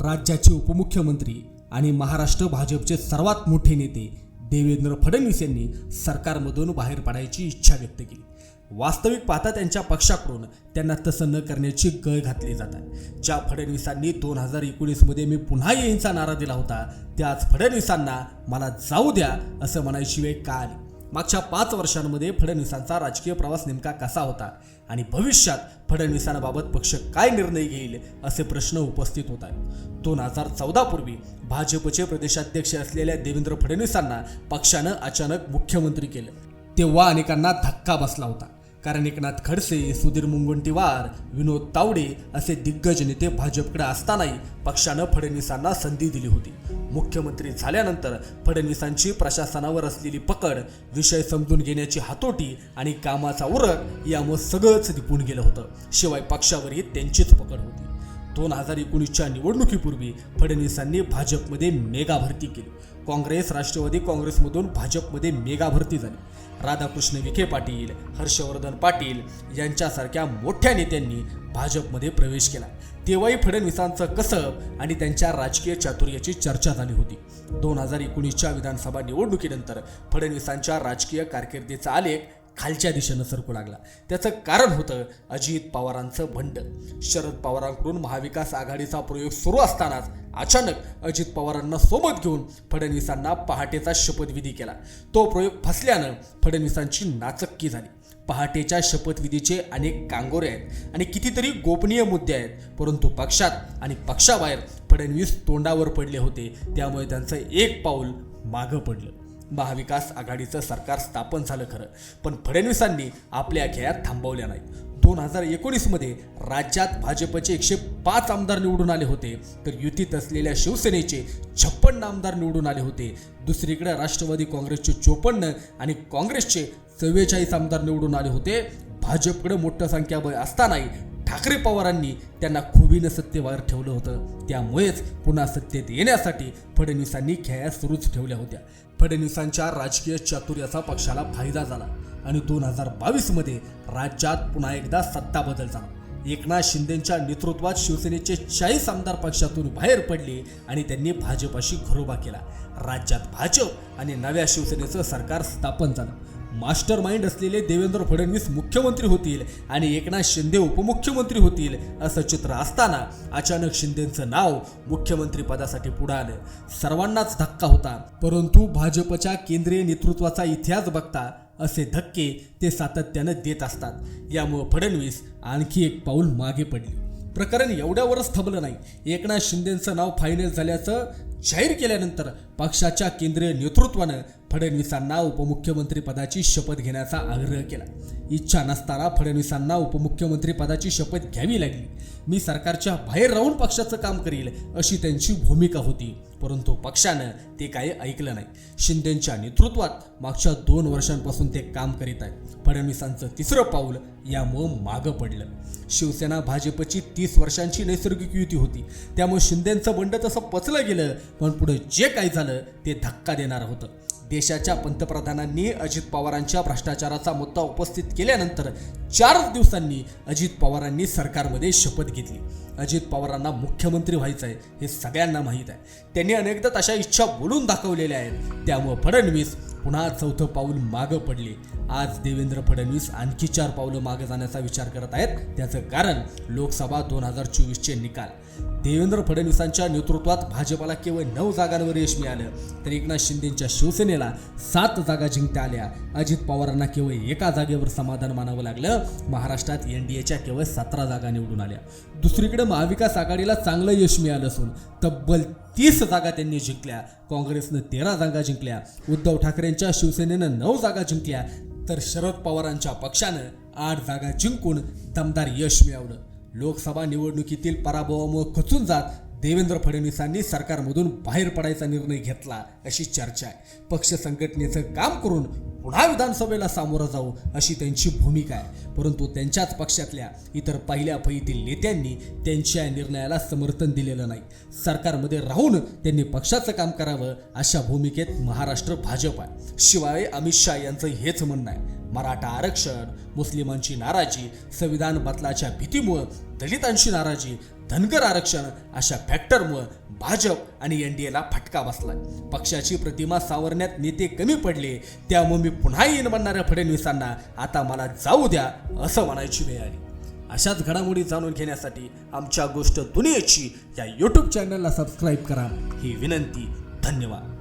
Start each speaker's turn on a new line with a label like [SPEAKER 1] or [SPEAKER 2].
[SPEAKER 1] राज्याचे उपमुख्यमंत्री आणि महाराष्ट्र भाजपचे सर्वात मोठे नेते देवेंद्र फडणवीस यांनी सरकारमधून बाहेर पडायची इच्छा व्यक्त केली. वास्तविक पाहता त्यांच्या पक्षाकडून त्यांना तसं न करण्याची गळ घातली जात आहे ज्या फडणवीसांनी दोन हजार एकोणीसमध्ये मी पुन्हा येईनचा नारा दिला होता त्याच फडणवीसांना मला जाऊ द्या असं म्हणायशिवाय का आली? मागच्या पाच वर्षांमध्ये फडणवीसांचा राजकीय प्रवास नेमका कसा होता आणि भविष्यात फडणवीसांबाबत पक्ष काय निर्णय घेईल असे प्रश्न उपस्थित होत आहेत. दोन हजार चौदा पूर्वी भाजपचे प्रदेशाध्यक्ष असलेल्या देवेंद्र फडणवीसांना पक्षानं अचानक मुख्यमंत्री केलं. तेव्हा अनेकांना धक्का बसला होता. कारण एकनाथ खडसे सुधीर मुनगंटीवार विनोद तावडे असे दिग्गज नेते भाजपकडे असतानाही पक्षानं फडणवीसांना संधी दिली होती. मुख्यमंत्री झाल्यानंतर फडणवीसांची प्रशासनावर असलेली पकड विषय समजून घेण्याची हातोटी आणि कामाचा उरक यामुळे सगळंच दिपून गेलं होतं. शिवाय पक्षावरही त्यांचीच पकड होती. दोन हजार एकोणीसच्या निवडणुकीपूर्वी फडणवीसांनी भाजपमध्ये मेगा भरती केली. काँग्रेस राष्ट्रवादी काँग्रेसमधून भाजपमध्ये मेगा भरती झाली. राधाकृष्ण विखे पाटील हर्षवर्धन पाटील यांच्यासारख्या मोठ्या नेत्यांनी भाजपमध्ये प्रवेश केला. तेव्हाही फडणवीसांचं कसब आणि त्यांच्या राजकीय चातुर्याची चर्चा झाली होती. दोन हजार एकोणीसच्या विधानसभा निवडणुकीनंतर फडणवीसांच्या राजकीय कारकिर्दीचा आलेख खालच्या दिशेनं सरकू लागला. त्याचं कारण होतं अजित पवारांचं भंड. शरद पवारांकडून महाविकास आघाडीचा प्रयोग सुरू असतानाच अचानक अजित पवारांना सोबत घेऊन फडणवीसांना पहाटेचा शपथविधी केला. तो प्रयोग फसल्यानं फडणवीसांची नाचक्की झाली. पहाटेच्या शपथविधीचे अनेक कांगोरे आहेत आणि कितीतरी गोपनीय मुद्दे आहेत. परंतु पक्षात आणि पक्षाबाहेर फडणवीस तोंडावर पडले होते. त्यामुळे त्यांचं एक पाऊल मागं पडलं. महाविकास आघाडीचं सरकार स्थापन झालं खरं पण फडणवीसांनी आपल्या खेळात थांबवल्या नाही दोन हजार एकोणीसमध्ये राज्यात भाजपचे एकशे पाच आमदार निवडून आले होते तर युतीत असलेल्या शिवसेनेचे छप्पन्न आमदार निवडून आले होते. दुसरीकडे राष्ट्रवादी काँग्रेसचे चोपन्न आणि काँग्रेसचे चव्वेचाळीस आमदार निवडून आले होते. भाजपकडे मोठं संख्याबळ असतानाही ठाकरे पवारांनी त्यांना खुबीनं सत्तेवर ठेवलं होतं. त्यामुळेच पुन्हा सत्तेत येण्यासाठी फडणवीसांनी खेळ्या सुरूच ठेवल्या होत्या. फडणवीसांच्या राजकीय चातुर्याचा पक्षाला फायदा झाला आणि दोन हजार बावीसमध्ये राज्यात पुन्हा एकदा सत्ता बदल झाला. एकनाथ शिंदेच्या नेतृत्वात शिवसेनेचे चाळीस आमदार पक्षातून बाहेर पडले आणि त्यांनी भाजपाशी घरोबा केला. राज्यात भाजप आणि नव्या शिवसेनेचं सरकार स्थापन झालं. मास्टर माइंड असलेले देवेंद्र फडणवीस मुख्यमंत्री होतील आणि एकनाथ शिंदे उपमुख्यमंत्री होतील असं चित्र असताना अचानक शिंदेचं नाव मुख्यमंत्री पदासाठी पुढे आलं सर्वांनाच धक्का होता परंतु भाजपच्या केंद्रीय नेतृत्वाचा इतिहास बघता असे धक्के ते सातत्यानं देत असतात. यामुळे फडणवीस आणखी एक पाऊल मागे पडले. प्रकरण एवढ्यावरच थांबलं नाही. एकनाथ शिंदेचं नाव फायनल झाल्याचं जाहीर केल्यानंतर पक्षाच्या केंद्रीय नेतृत्वानं फडणवीसांना उपमुख्यमंत्रीपदाची शपथ घेण्याचा आग्रह केला. इच्छा नसताना फडणवीसांना उपमुख्यमंत्रीपदाची शपथ घ्यावी लागली. मी सरकारच्या बाहेर राहून पक्षाचं काम करील अशी त्यांची भूमिका होती. परंतु पक्षानं ते काही ऐकलं नाही. शिंदेच्या नेतृत्वात मागच्या दोन वर्षांपासून ते काम करीत आहेत. फडणवीसांचं तिसरं पाऊल यामुळं मागं पडलं. शिवसेना भाजपची तीस वर्षांची नैसर्गिक युती होती. त्यामुळे शिंदेचं बंड तसं पचलं गेलं पण पुढे जे काही झालं ते धक्का देणारं होतं. देशाच्या पंतप्रधानांनी अजित पवारांच्या भ्रष्टाचाराचा मुद्दा उपस्थित केल्यानंतर चार दिवसांनी अजित पवारांनी सरकारमध्ये शपथ घेतली. अजित पवारांना मुख्यमंत्री व्हायचं आहे हे सगळ्यांना माहीत आहे. त्यांनी अनेकदा तशा इच्छा बोलून दाखवलेल्या आहेत. त्यामुळं फडणवीस पुन्हा चौथं पाऊल मागं पडले. आज देवेंद्र फडणवीस आणखी चार पावलं मागे जाण्याचा विचार करत आहेत. त्याचं कारण लोकसभा दोन हजार चोवीसचे निकाल. देवेंद्र फडणवीसांच्या नेतृत्वात भाजपला केवळ नऊ जागांवर यश मिळालं. तर एकनाथ शिंदेच्या शिवसेनेला सात जागा जिंकता आल्या. अजित पवारांना केवळ एका जागेवर समाधान मानावं लागलं. महाराष्ट्रात एन डी एच्या केवळ सतरा जागा निवडून आल्या. दुसरीकडे महाविकास आघाडीला चांगलं यश मिळालं असून तब्बल तीस जागा त्यांनी जिंकल्या. काँग्रेसनं तेरा जागा जिंकल्या. उद्धव ठाकरेंच्या शिवसेनेनं नऊ जागा जिंकल्या. तर शरद पवारांच्या पक्षानं आठ जागा जिंकून दमदार यश मिळवलं. लोकसभा निवडणुकीतील पराभवामुळे खचून जात देवेंद्र फडणवीसांनी सरकारमधून बाहेर पडायचा निर्णय घेतला अशी चर्चा आहे. पक्ष संघटनेचं काम करून पुन्हा विधानसभेला सामोरं जाऊ अशी त्यांची भूमिका आहे. परंतु त्यांच्याच पक्षातल्या इतर पहिल्या फळीतील नेत्यांनी त्यांच्या निर्णयाला समर्थन दिलेलं नाही. सरकारमध्ये राहून त्यांनी पक्षाचं काम करावं अशा भूमिकेत महाराष्ट्र भाजप आहे. शिवाय अमित शहा यांचं हेच म्हणणं आहे. मराठा आरक्षण मुस्लिमांची नाराजी संविधान बदलाच्या भीतीमुळं दलितांची नाराजी धनगर आरक्षण अशा फॅक्टरमुळं भाजप आणि एन डी एला फटका बसला पक्षाची प्रतिमा सावरण्यात नेते कमी पडले त्यामुळे मी पुन्हा येईन म्हणणाऱ्या फडणवीसांना आता मला जाऊ द्या असं म्हणायची वेळ आली. अशाच घडामोडी जाणून घेण्यासाठी आमच्या गोष्ट दुनियेची या यूट्यूब चॅनलला सबस्क्राईब करा. ही विनंती धन्यवाद.